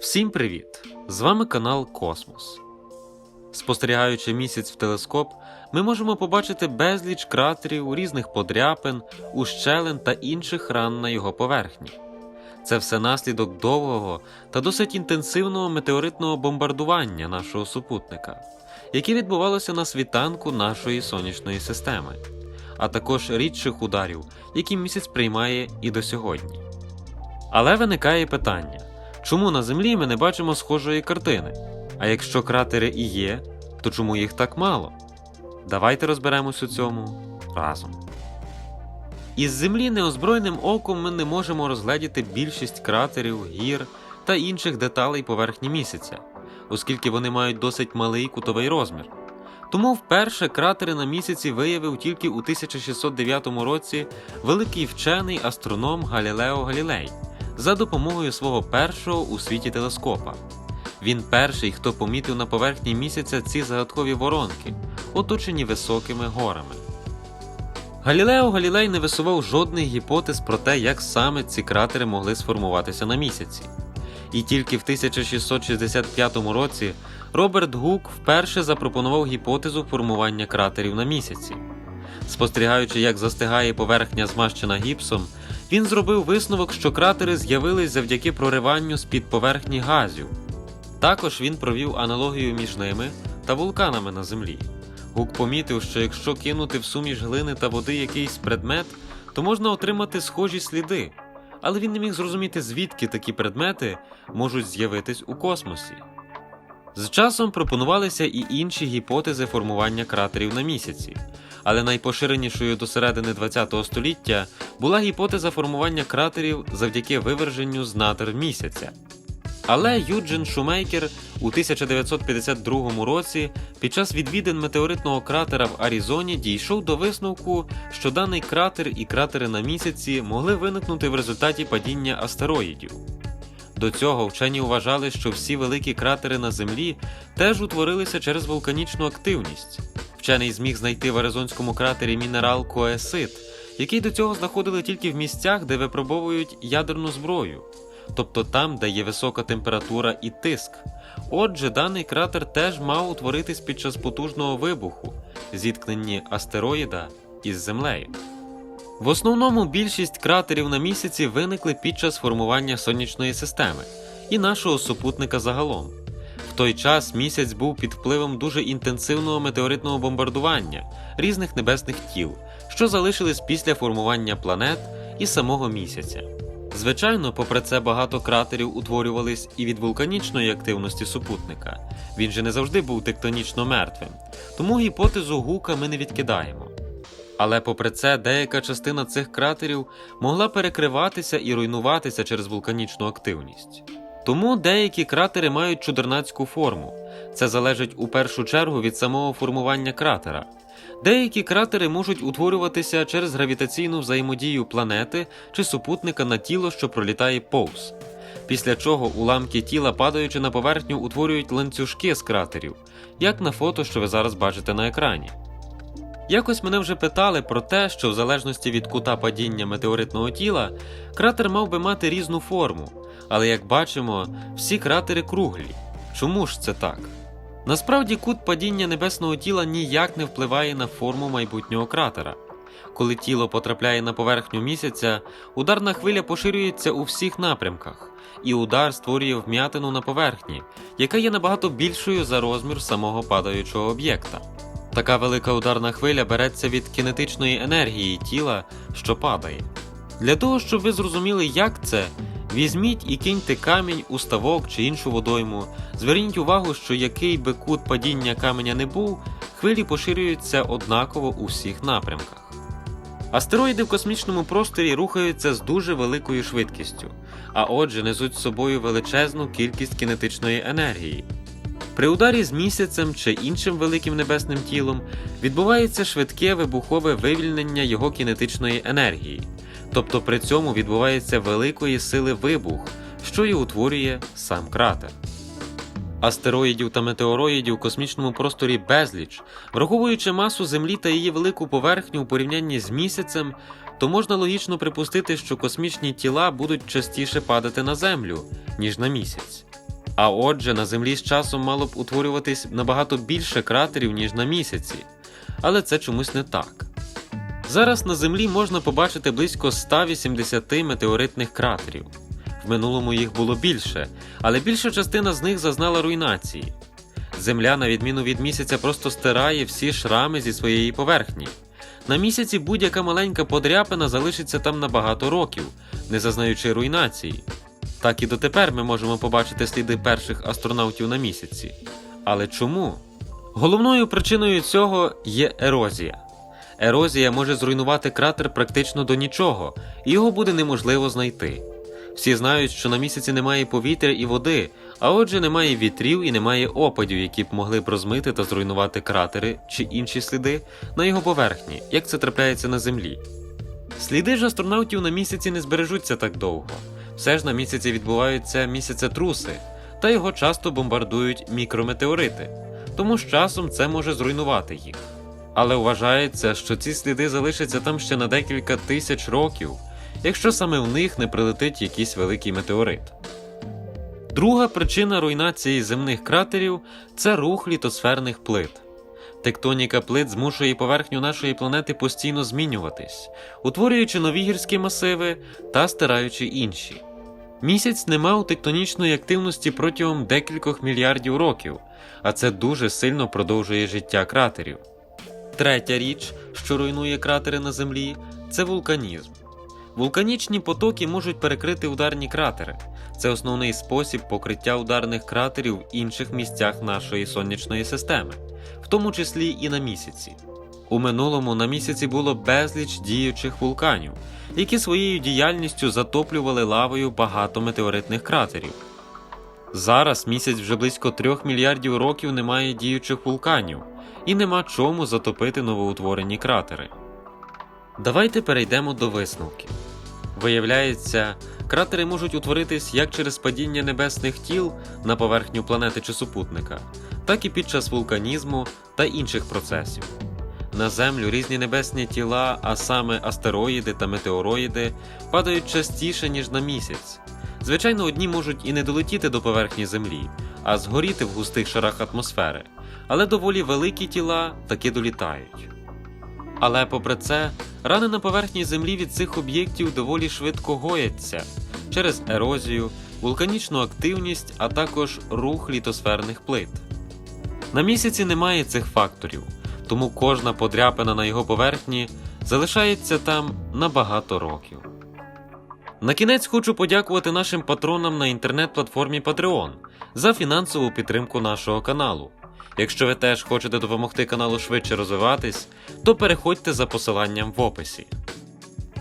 Всім привіт! З вами канал Космос. Спостерігаючи місяць в телескоп, ми можемо побачити безліч кратерів, різних подряпин, ущелин та інших ран на його поверхні. Це все наслідок довгого та досить інтенсивного метеоритного бомбардування нашого супутника, яке відбувалося на світанку нашої сонячної системи, а також рідших ударів, які місяць приймає і до сьогодні. Але виникає питання. Чому на Землі ми не бачимо схожої картини? А якщо кратери і є, то чому їх так мало? Давайте розберемось у цьому разом. Із Землі неозброєним оком ми не можемо розгледіти більшість кратерів, гір та інших деталей поверхні місяця, оскільки вони мають досить малий кутовий розмір. Тому вперше кратери на місяці виявив тільки у 1609 році великий вчений астроном Галілео Галілей за допомогою свого першого у світі телескопа. Він перший, хто помітив на поверхні місяця ці загадкові воронки, оточені високими горами. Галілео Галілей не висував жодних гіпотез про те, як саме ці кратери могли сформуватися на місяці. І тільки в 1665 році Роберт Гук вперше запропонував гіпотезу формування кратерів на місяці. Спостерігаючи, як застигає поверхня змащена гіпсом, він зробив висновок, що кратери з'явились завдяки прориванню з-під поверхні газів. Також він провів аналогію між ними та вулканами на землі. Гук помітив, що якщо кинути в суміш глини та води якийсь предмет, то можна отримати схожі сліди, але він не міг зрозуміти, звідки такі предмети можуть з'явитись у космосі. З часом пропонувалися і інші гіпотези формування кратерів на місяці, але найпоширенішою до середини ХХ століття була гіпотеза формування кратерів завдяки виверженню з надр місяця. Але Юджин Шумейкер у 1952 році під час відвідин метеоритного кратера в Аризоні дійшов до висновку, що даний кратер і кратери на місяці могли виникнути в результаті падіння астероїдів. До цього вчені вважали, що всі великі кратери на Землі теж утворилися через вулканічну активність. Вчений зміг знайти в Аризонському кратері мінерал коесит, який до цього знаходили тільки в місцях, де випробовують ядерну зброю, тобто там, де є висока температура і тиск. Отже, даний кратер теж мав утворитись під час потужного вибуху, зіткненні астероїда із Землею. В основному більшість кратерів на місяці виникли під час формування сонячної системи і нашого супутника загалом. В той час місяць був під впливом дуже інтенсивного метеоритного бомбардування різних небесних тіл, що залишились після формування планет і самого місяця. Звичайно, попри це багато кратерів утворювались і від вулканічної активності супутника. Він же не завжди був тектонічно мертвим, тому гіпотезу Гука ми не відкидаємо. Але попри це, деяка частина цих кратерів могла перекриватися і руйнуватися через вулканічну активність. Тому деякі кратери мають чудернацьку форму. Це залежить у першу чергу від самого формування кратера. Деякі кратери можуть утворюватися через гравітаційну взаємодію планети чи супутника на тіло, що пролітає повз. Після чого уламки тіла, падаючи на поверхню, утворюють ланцюжки з кратерів, як на фото, що ви зараз бачите на екрані. Якось мене вже питали про те, що в залежності від кута падіння метеоритного тіла, кратер мав би мати різну форму, але як бачимо, всі кратери круглі. Чому ж це так? Насправді кут падіння небесного тіла ніяк не впливає на форму майбутнього кратера. Коли тіло потрапляє на поверхню місяця, ударна хвиля поширюється у всіх напрямках, і удар створює вм'ятину на поверхні, яка є набагато більшою за розмір самого падаючого об'єкта. Така велика ударна хвиля береться від кінетичної енергії тіла, що падає. Для того, щоб ви зрозуміли, як це, візьміть і киньте камінь у ставок чи іншу водойму. Зверніть увагу, що який би кут падіння каменя не був, хвилі поширюються однаково у всіх напрямках. Астероїди в космічному просторі рухаються з дуже великою швидкістю, а отже несуть з собою величезну кількість кінетичної енергії. При ударі з місяцем чи іншим великим небесним тілом відбувається швидке вибухове вивільнення його кінетичної енергії, тобто при цьому відбувається великої сили вибух, що і утворює сам кратер. Астероїдів та метеороїдів у космічному просторі безліч, враховуючи масу Землі та її велику поверхню у порівнянні з місяцем, то можна логічно припустити, що космічні тіла будуть частіше падати на Землю, ніж на місяць. А отже, на Землі з часом мало б утворюватись набагато більше кратерів, ніж на місяці. Але це чомусь не так. Зараз на Землі можна побачити близько 180 метеоритних кратерів. В минулому їх було більше, але більша частина з них зазнала руйнації. Земля, на відміну від місяця, просто стирає всі шрами зі своєї поверхні. На місяці будь-яка маленька подряпина залишиться там на багато років, не зазнаючи руйнації. Так і дотепер ми можемо побачити сліди перших астронавтів на місяці. Але чому? Головною причиною цього є ерозія. Ерозія може зруйнувати кратер практично до нічого, і його буде неможливо знайти. Всі знають, що на місяці немає повітря і води, а отже, немає вітрів і немає опадів, які б могли б розмити та зруйнувати кратери чи інші сліди на його поверхні, як це трапляється на землі. Сліди ж астронавтів на місяці не збережуться так довго. Все ж на місяці відбуваються місяцетруси, та його часто бомбардують мікрометеорити, тому з часом це може зруйнувати їх. Але вважається, що ці сліди залишаться там ще на декілька тисяч років, якщо саме в них не прилетить якийсь великий метеорит. Друга причина руйнації земних кратерів це рух літосферних плит. Тектоніка плит змушує поверхню нашої планети постійно змінюватись, утворюючи нові гірські масиви та стираючи інші. Місяць не мав тектонічної активності протягом декількох мільярдів років, а це дуже сильно продовжує життя кратерів. Третя річ, що руйнує кратери на Землі, це вулканізм. Вулканічні потоки можуть перекрити ударні кратери. Це основний спосіб покриття ударних кратерів в інших місцях нашої сонячної системи, в тому числі і на місяці. У минулому на місяці було безліч діючих вулканів, які своєю діяльністю затоплювали лавою багато метеоритних кратерів. Зараз місяць вже близько трьох мільярдів років не має діючих вулканів, і нема чому затопити новоутворені кратери. Давайте перейдемо до висновків. Виявляється, кратери можуть утворитись як через падіння небесних тіл на поверхню планети чи супутника, так і під час вулканізму та інших процесів. На Землю різні небесні тіла, а саме астероїди та метеороїди, падають частіше, ніж на місяць. Звичайно, одні можуть і не долетіти до поверхні Землі, а згоріти в густих шарах атмосфери, але доволі великі тіла таки долітають. Але попри це, рани на поверхні Землі від цих об'єктів доволі швидко гояться через ерозію, вулканічну активність, а також рух літосферних плит. На місяці немає цих факторів, тому кожна подряпина на його поверхні залишається там на багато років. На кінець хочу подякувати нашим патронам на інтернет-платформі Patreon за фінансову підтримку нашого каналу. Якщо ви теж хочете допомогти каналу швидше розвиватись, то переходьте за посиланням в описі.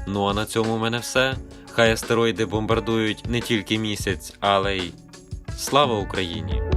Ну а на цьому в мене все. Хай астероїди бомбардують не тільки місяць, але й слава Україні!